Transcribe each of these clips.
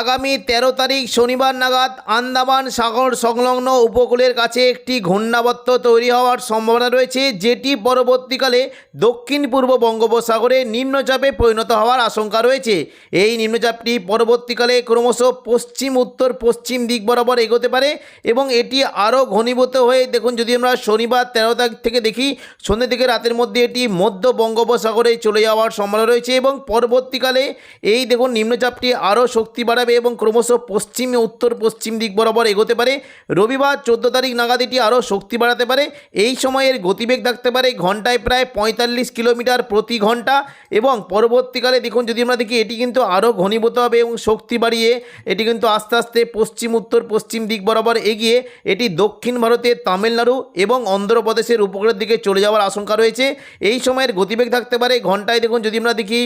আগামী তেরো তারিখ শনিবার নাগাদ আন্দামান সাগর সংলগ্ন উপকূলের কাছে একটি ঘূর্ণাবর্ত তৈরি হওয়ার সম্ভাবনা রয়েছে, যেটি পরবর্তীকালে দক্ষিণ পূর্ব বঙ্গোপসাগরে নিম্নচাপে পরিণত হওয়ার আশঙ্কা রয়েছে। এই নিম্নচাপটি পরবর্তীকালে ক্রমশ পশ্চিম, উত্তর, পশ্চিম দিক বরাবর এগোতে পারে এবং এটি আরও ঘনীভূত হয়ে, দেখুন যদি আমরা শনিবার তেরো তারিখ থেকে দেখি, সন্ধ্যে থেকে রাতের মধ্যে এটি মধ্য বঙ্গোপসাগরে চলে যাওয়ার সম্ভাবনা রয়েছে এবং পরবর্তীকালে এই, দেখুন, নিম্নচাপটি আরও শক্তি বাড়াবে এবং ক্রমশ পশ্চিম, উত্তর, পশ্চিম দিক বরাবর এগোতে পারে। রবিবার চোদ্দ তারিখ নাগাদ এটি আরও শক্তি বাড়াতে পারে। এই সময়ের গতিবেগ থাকতে পারে ঘন্টায় প্রায় পঁয়তাল্লিশ কিলোমিটার প্রতি ঘণ্টা এবং পরবর্তীকালে দেখুন, যদি আমরা দেখি, এটি কিন্তু আরও ঘনীভূত হবে এবং শক্তি বাড়িয়ে এটি কিন্তু আস্তে আস্তে পশ্চিম, উত্তর, পশ্চিম দিক বরাবর এগিয়ে এটি দক্ষিণ ভারতের তামিলনাড়ু এবং অন্ধ্রপ্রদেশের উপকূলের দিকে চলে যাওয়ার আশঙ্কা রয়েছে। এই সময়ের গতিবেগ থাকতে পারে ঘন্টায় দেখুন, যদি আমরা দেখি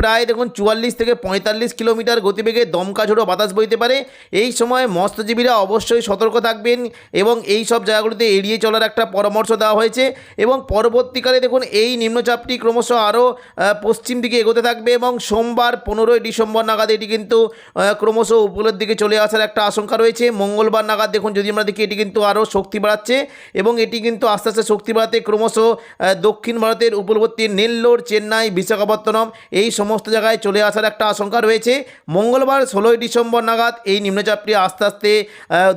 প্রায় দেখুন, চুয়াল্লিশ থেকে পঁয়তাল্লিশ কিলোমিটার গতিবেগে দমকা ঝোড়ো বাতাস বইতে পারে। এই সময় মৎস্যজীবীরা অবশ্যই সতর্ক থাকবেন এবং এই সব জায়গাগুলিতে এড়িয়ে চলার একটা পরামর্শ দেওয়া হয়েছে এবং পরবর্তীকালে দেখুন এই নিম্নচাপটি ক্রমশ আরও পশ্চিম দিকে এগোতে থাকবে এবং সোমবার পনেরোই ডিসেম্বর নাগাদ এটি কিন্তু ক্রমশ উপকূলের দিকে চলে আসার একটা আশঙ্কা রয়েছে। মঙ্গলবার নাগাদ দেখুন যদি আমরা দেখি এটি কিন্তু আরও শক্তি বাড়াচ্ছে এবং এটি কিন্তু আস্তে আস্তে শক্তি বাড়াতে ক্রমশ দক্ষিণ ভারতের উপকূলবর্তী নেল্লোর, চেন্নাই, বিশাখাপত্তনম এই সমস্ত জায়গায় চলে আসার একটা আশঙ্কা রয়েছে। মঙ্গলবার ষোলোই ডিসেম্বর নাগাদ এই নিম্নচাপটি আস্তে আস্তে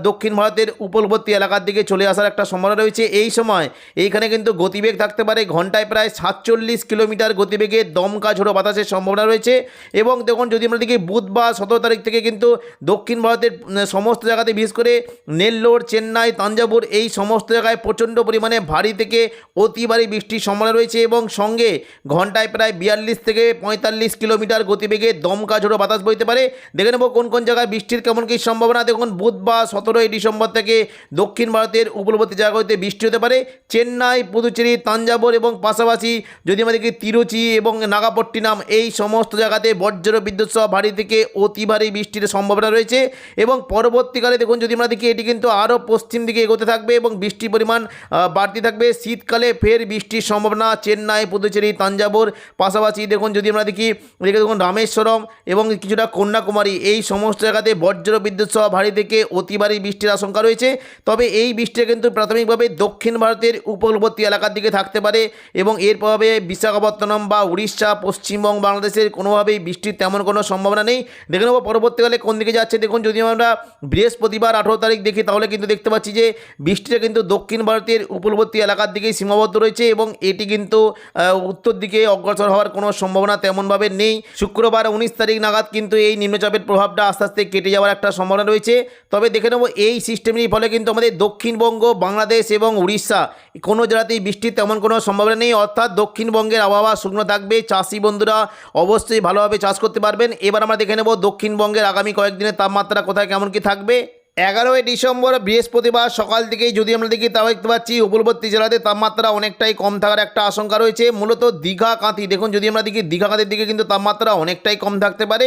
দক্ষিণ ভারতের উপকূলবর্তী এলাকার দিকে চলে আসার একটা সম্ভাবনা রয়েছে। এই সময় এইখানে কিন্তু গতিবেগ থাকতে পারে, ঘন্টায় প্রায় সাতচল্লিশ কিলোমিটার গতিবেগে দমকা ঝোড়ো বাতাসের সম্ভাবনা রয়েছে এবং দেখুন, যদি আমরা দেখি বুধবার সতেরো তারিখ থেকে কিন্তু দক্ষিণ ভারতের সমস্ত জায়গাতে, বিশেষ করে নেল্লোর, চেন্নাই তাঞ্জাবুর এই সমস্ত জায়গায় প্রচণ্ড পরিমাণে ভারী থেকে অতি ভারী বৃষ্টির সম্ভাবনা রয়েছে এবং সঙ্গে ঘন্টায় প্রায় বিয়াল্লিশ থেকে পঁয়তাল্লিশ কিলোমিটার গতিবেগে দমকা ঝোড়ো বাতাস বইতে পারে। দেখে নেব কোন কোন জায়গায় বৃষ্টির কেমন কী সম্ভাবনা। দেখুন, বুধবার সতেরোই ডিসেম্বর থেকে দক্ষিণ ভারতের উপকূলবর্তী জায়গাগুলিতে বৃষ্টি হতে পারে। চেন্নাই, পুদুচেরি তাঞ্জাবুর এবং পাশাপাশি যদি আমাদেরকে তিরুচি এবং নাগাপট্টিনাম এই সমস্ত জায়গাতে বজ্র বিদ্যুৎ সহ ভারী থেকে অতি ভারী বৃষ্টির সম্ভাবনা রয়েছে। এবং পরবর্তীকালে দেখুন, যদি আমরা দেখি, এটি কিন্তু আরও পশ্চিম দিকে এগোতে থাকবে এবং বৃষ্টির পরিমাণ বাড়তে থাকবে। শীতকালে ফের বৃষ্টির সম্ভাবনা, চেন্নাই, পুদুচেরি তাঞ্জাবুর পাশাপাশি দেখুন, যদি আমরা দেখি দেখুন, রামেশ্বরম এবং কিছুটা কন্যাকুমারী। এই সমস্ত জায়গাতে বজ্র বিদ্যুৎ সহ ভারী থেকে অতি ভারী বৃষ্টির আশঙ্কা রয়েছে। তবে এই বৃষ্টি কিন্তু প্রাথমিকভাবে দক্ষিণ ভারতের উপকূলবর্তী এলাকার দিকে থাকতে পারে এবং এর প্রভাবে বিশাখাপত্তনম বা উড়িষ্যা, পশ্চিমবঙ্গ, বাংলাদেশের কোনোভাবেই বৃষ্টির তেমন কোনো সম্ভাবনা নেই। দেখে নেব পরবর্তীকালে কোন দিকে যাচ্ছে। দেখুন, যদি আমরা বৃহস্পতিবার আঠেরো তারিখ দেখি, তাহলে কিন্তু দেখতে পাচ্ছি যে বৃষ্টিটা কিন্তু দক্ষিণ ভারতের উপকূলবর্তী এলাকার দিকেই সীমাবদ্ধ রয়েছে এবং এটি কিন্তু উত্তর দিকে অগ্রসর হওয়ার কোনো সম্ভাবনা তেমনভাবে নেই। শুক্রবার উনিশ তারিখ নাগাদ কিন্তু এই নিম্নচাপের প্রভাবটা আস্তে আস্তে কেটে যাওয়ার একটা সম্ভাবনা রয়েছে। তবে দেখে নেব এই সিস্টেমের ফলে কিন্তু আমাদের দক্ষিণবঙ্গ, বাংলাদেশ এবং উড়িষ্যা, কোনো জেলাতেই বৃষ্টির তেমন কোনো সম্ভাবনা নেই। অর্থাৎ দক্ষিণবঙ্গের আবহাওয়া শুকনো থাকবে। চাষি বন্ধুরা অবশ্যই ভালোভাবে চাষ করতে পারবেন। এবার আমরা দেখে নেব দক্ষিণবঙ্গের আগামী কয়েকদিনের তাপমাত্রা কোথায়, কেমন কি থাকবে। এগারোই ডিসেম্বর বৃহস্পতিবার সকাল থেকেই যদি আমরা দেখি, তাও দেখতে পাচ্ছি উপকূলবর্তী জেলাতে তাপমাত্রা অনেকটাই কম থাকার একটা আশঙ্কা রয়েছে। মূলত দীঘা কাঁথি, দেখুন যদি আমরা দেখি, দীঘা কাঁথির দিকে কিন্তু তাপমাত্রা অনেকটাই কম থাকতে পারে।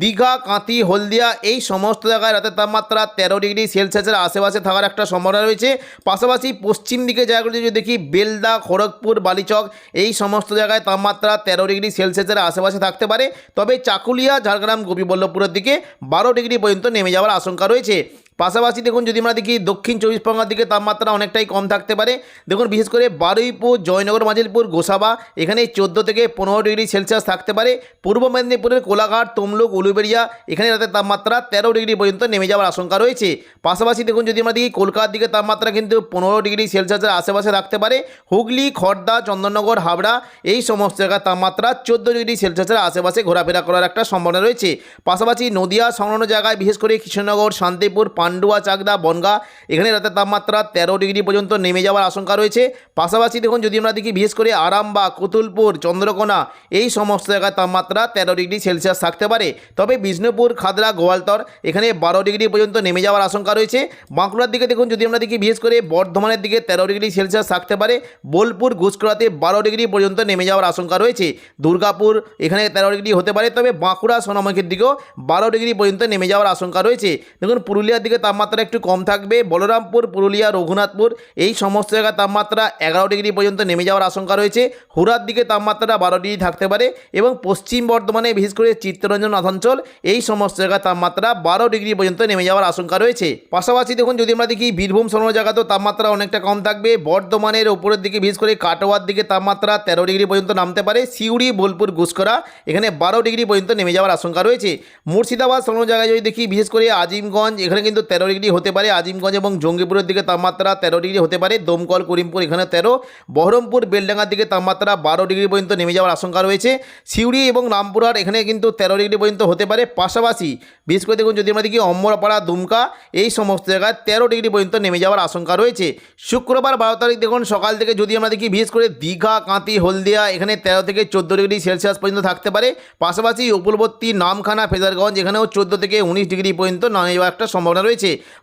দীঘা, কাঁথি, হলদিয়া এই সমস্ত জায়গায় রাতের তাপমাত্রা তেরো ডিগ্রি সেলসিয়াসের আশেপাশে থাকার একটা সম্ভাবনা রয়েছে। পাশাপাশি পশ্চিম দিকে জায়গাগুলি যদি দেখি, বেলদা, খড়গপুর, বালিচক এই সমস্ত জায়গায় তাপমাত্রা তেরো ডিগ্রি সেলসিয়াসের আশেপাশে থাকতে পারে। তবে চাকুলিয়া, ঝাড়গ্রাম, গোপীবল্লভপুরের দিকে বারো ডিগ্রি পর্যন্ত নেমে যাওয়ার আশঙ্কা রয়েছে। পাশাপাশি দেখুন, যদি আমরা দেখি দক্ষিণ চব্বিশ পরগনার দিকে তাপমাত্রা অনেকটাই কম থাকতে পারে। দেখুন, বিশেষ করে বারুইপুর, জয়নগর মাজিলপুর গোসাবা, এখানে চোদ্দ থেকে পনেরো ডিগ্রি সেলসিয়াস থাকতে পারে। পূর্ব মেদিনীপুরের কোলাঘাট, তমলুক, উলুবেড়িয়া, এখানে রাতের তাপমাত্রা তেরো ডিগ্রি পর্যন্ত নেমে যাওয়ার আশঙ্কা রয়েছে। পাশাপাশি দেখুন, যদি আমরা দেখি কলকাতার দিকে তাপমাত্রা কিন্তু পনেরো ডিগ্রি সেলসিয়াসের আশেপাশে থাকতে পারে। হুগলি খড়দা চন্দননগর হাবড়া এই সমস্ত জায়গার তাপমাত্রা চোদ্দ ডিগ্রি সেলসিয়াসের আশেপাশে ঘোরাফেরা করার একটা সম্ভাবনা রয়েছে। পাশাপাশি নদিয়া সংলগ্ন জায়গায়, বিশেষ করে কৃষ্ণনগর, শান্তিপুর পান পান্ডুয়া চাকদা, বনগা, এখানে রাতের তাপমাত্রা তেরো ডিগ্রি পর্যন্ত নেমে যাওয়ার আশঙ্কা রয়েছে। পাশাপাশি দেখুন, যদি আমরা দেখি বিশেষ করে আরামবাগ, কুতুলপুর, চন্দ্রকোনা, এই সমস্ত জায়গায় তাপমাত্রা তেরো ডিগ্রি সেলসিয়াস থাকতে পারে। তবে বিষ্ণুপুর, খাদরা, গোয়ালতর, এখানে বারো ডিগ্রি পর্যন্ত নেমে যাওয়ার আশঙ্কা রয়েছে। বাঁকুড়ার দিকে দেখুন, যদি আমরা দেখি বিশেষ করে বর্ধমানের দিকে তেরো ডিগ্রি সেলসিয়াস থাকতে পারে। বোলপুর গুসকরাতে বারো ডিগ্রি পর্যন্ত নেমে যাওয়ার আশঙ্কা রয়েছে। দুর্গাপুর, এখানে তেরো ডিগ্রি হতে পারে। তবে বাঁকুড়া, সোনামুখীর দিকেও বারো ডিগ্রি পর্যন্ত নেমে যাওয়ার আশঙ্কা রয়েছে। দেখুন, পুরুলিয়ার দিকে তাপমাত্রা একটু কম থাকবে। বলরামপুর, পুরুলিয়া, রঘুনাথপুর, এই সমস্ত জায়গার তাপমাত্রা এগারো ডিগ্রি পর্যন্ত নেমে যাওয়ার আশঙ্কা রয়েছে। হুরার দিকে তাপমাত্রা বারো ডিগ্রি থাকতে পারে এবং পশ্চিম বর্ধমানে, বিশেষ করে চিত্তরঞ্জন নাথাঞ্চল এই সমস্ত জায়গার তাপমাত্রা বারো ডিগ্রি পর্যন্ত নেমে যাওয়ার আশঙ্কা রয়েছে। পাশাপাশি দেখুন, যদি আমরা দেখি বীরভূম সমস্ত জায়গাতেও তাপমাত্রা অনেকটা কম থাকবে। বর্ধমানের ওপরের দিকে, বিশেষ করে কাটোয়ার দিকে তাপমাত্রা তেরো ডিগ্রি পর্যন্ত নামতে পারে। সিউড়ি, বোলপুর গুসকরা এখানে বারো ডিগ্রি পর্যন্ত নেমে যাওয়ার আশঙ্কা রয়েছে। মুর্শিদাবাদ সমস্ত জায়গায় যদি দেখি, বিশেষ করে আজিমগঞ্জ, এখানে কিন্তু তেরো ডিগ্রি হতে পারে আজিমগঞ্জ এবং জঙ্গিপুরের দিকে তাপমাত্রা তেরো ডিগ্রি হতে পারে। দমকল করিমপুর এখানে তেরো। বহরমপুর, বেলডাঙ্গার দিকে তাপমাত্রা বারো ডিগ্রি পর্যন্ত নেমে যাওয়ার আশঙ্কা রয়েছে। সিউড়ি এবং রামপুরহাট এখানে কিন্তু তেরো ডিগ্রি পর্যন্ত হতে পারে। পাশাপাশি বিশেষ করে দেখুন, যদি আমরা দেখি অম্বরপাড়া দুমকা, এই সমস্ত জায়গায় তেরো ডিগ্রি পর্যন্ত নেমে যাওয়ার আশঙ্কা রয়েছে। শুক্রবার বারো তারিখ দেখুন, সকাল থেকে যদি আমরা দেখি বিশেষ করে দীঘা কাঁতি হলদিয়া, এখানে তেরো থেকে চোদ্দ ডিগ্রি সেলসিয়াস পর্যন্ত থাকতে পারে। পাশাপাশি উপকূলবর্তী নামখানা, ফেজারগঞ্জ, এখানেও চোদ্দ থেকে উনিশ ডিগ্রি পর্যন্ত নেমে যাওয়ার একটা সম্ভাবনা রয়েছে।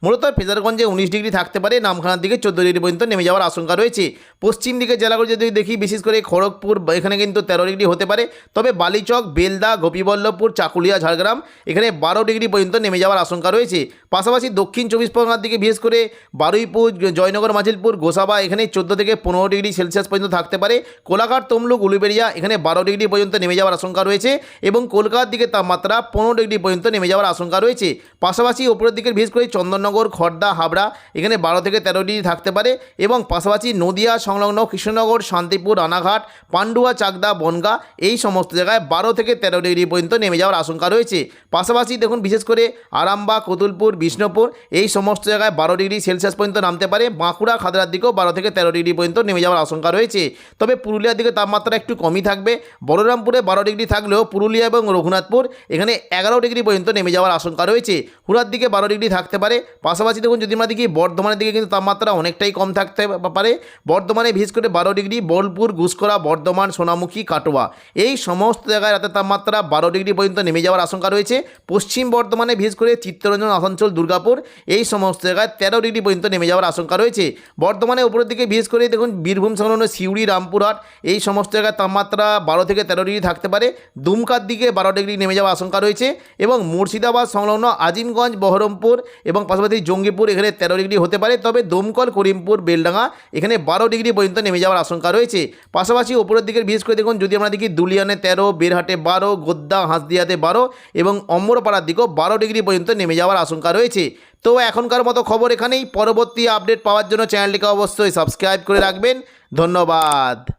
মূলত ফেজারগঞ্জে উনিশ ডিগ্রি থাকতে পারে, নামখানার দিকে চোদ্দ ডিগ্রি পর্যন্ত নেমে যাওয়ার আশঙ্কা রয়েছে। পশ্চিম দিকে জেলাগুলো যদি দেখি, বিশেষ করে খড়গপুর এখানে কিন্তু তেরো ডিগ্রি হতে পারে। তবে বালিচক, বেলদা, গোপীবল্লভপুর, চাকুলিয়া, ঝাড়গ্রাম, এখানে বারো ডিগ্রি পর্যন্ত নেমে যাওয়ার আশঙ্কা রয়েছে। পাশাপাশি দক্ষিণ চব্বিশ পরগনার দিকে, বিশেষ করে বারুইপুর জয়নগর মাঝিলপুর গোসাবা, এখানে চোদ্দ থেকে পনেরো ডিগ্রি সেলসিয়াস পর্যন্ত থাকতে পারে। কোলাঘাট, তমলুক, উলুবেড়িয়া, এখানে বারো ডিগ্রি পর্যন্ত নেমে যাওয়ার আশঙ্কা রয়েছে এবং কলকাতার দিকে তাপমাত্রা পনেরো ডিগ্রি পর্যন্ত নেমে যাওয়ার আশঙ্কা রয়েছে। পাশাপাশি ওপরের দিকে বিশেষ করে চন্দননগর খড়দা হাবড়া, এখানে বারো থেকে তেরো ডিগ্রি থাকতে পারে এবং পাশাপাশি নদিয়া সংলগ্ন কৃষ্ণনগর, শান্তিপুর, রানাঘাট, পান্ডুয়া, চাকদা, বনগা এই সমস্ত জায়গায় বারো থেকে তেরো ডিগ্রি পর্যন্ত নেমে যাওয়ার আশঙ্কা রয়েছে। পাশাপাশি দেখুন, বিশেষ করে আরামবাগ, কতুলপুর, বিষ্ণুপুর এই সমস্ত জায়গায় বারো ডিগ্রি সেলসিয়াস পর্যন্ত নামতে পারে। বাঁকুড়া, খাদরার দিকেও বারো থেকে তেরো ডিগ্রি পর্যন্ত নেমে যাওয়ার আশঙ্কা রয়েছে। তবে পুরুলিয়ার দিকে তাপমাত্রা একটু কমই থাকবে। বলরামপুরে বারো ডিগ্রি থাকলেও পুরুলিয়া এবং রঘুনাথপুর এখানে এগারো ডিগ্রি পর্যন্ত নেমে যাওয়ার আশঙ্কা রয়েছে। হুরার দিকে বারো ডিগ্রি থাকতে পারে। পাশাপাশি দেখুন যদি আমরা দেখি বর্ধমানের দিকে কিন্তু তাপমাত্রা অনেকটাই কম থাকতে পারে। বর্ধমানে বিশেষ করে বারো ডিগ্রি, বোলপুর গুসকরা বর্ধমান, সোনামুখী, কাটোয়া। এই সমস্ত জায়গায় রাতের তাপমাত্রা বারো ডিগ্রি পর্যন্ত নেমে যাওয়ার আশঙ্কা রয়েছে। পশ্চিম বর্ধমানে বিশেষ করে চিত্তরঞ্জন, আসানসোল, দুর্গাপুর, এই সমস্ত জায়গায় তেরো ডিগ্রি পর্যন্ত নেমে যাওয়ার আশঙ্কা রয়েছে। বর্ধমানে উপরের দিকে বিশেষ করে দেখুন, বীরভূম সংলগ্ন সিউড়ি, রামপুরহাট, এই সমস্ত জায়গায় তাপমাত্রা বারো থেকে তেরো ডিগ্রি থাকতে পারে। দুমকার দিকে বারো ডিগ্রি নেমে যাওয়ার আশঙ্কা রয়েছে এবং মুর্শিদাবাদ সংলগ্ন আজিমগঞ্জ, বহরমপুর এবং পাশাপাশি জঙ্গিপুর এখানে তেরো ডিগ্রি হতে পারে। তবে দমকল, করিমপুর, বেলডাঙ্গা এখানে বারো ডিগ্রি পর্যন্ত নেমে যাওয়ার আশঙ্কা রয়েছে। পাশাপাশি ওপরের দিকের বিশেষ করে দেখুন, যদি আমরা দেখি দুলিয়ানে তেরো, বেরহাটে বারো, গোদ্দা, হাঁসদিয়াতে বারো এবং অম্বরপাড়ার দিকেও বারো ডিগ্রি পর্যন্ত নেমে যাওয়ার আশঙ্কা রয়েছে। তো এখনকার মতো খবর এখানেই। পরবর্তী আপডেট পাওয়ার জন্য চ্যানেলটিকে অবশ্যই সাবস্ক্রাইব করে রাখবেন। ধন্যবাদ।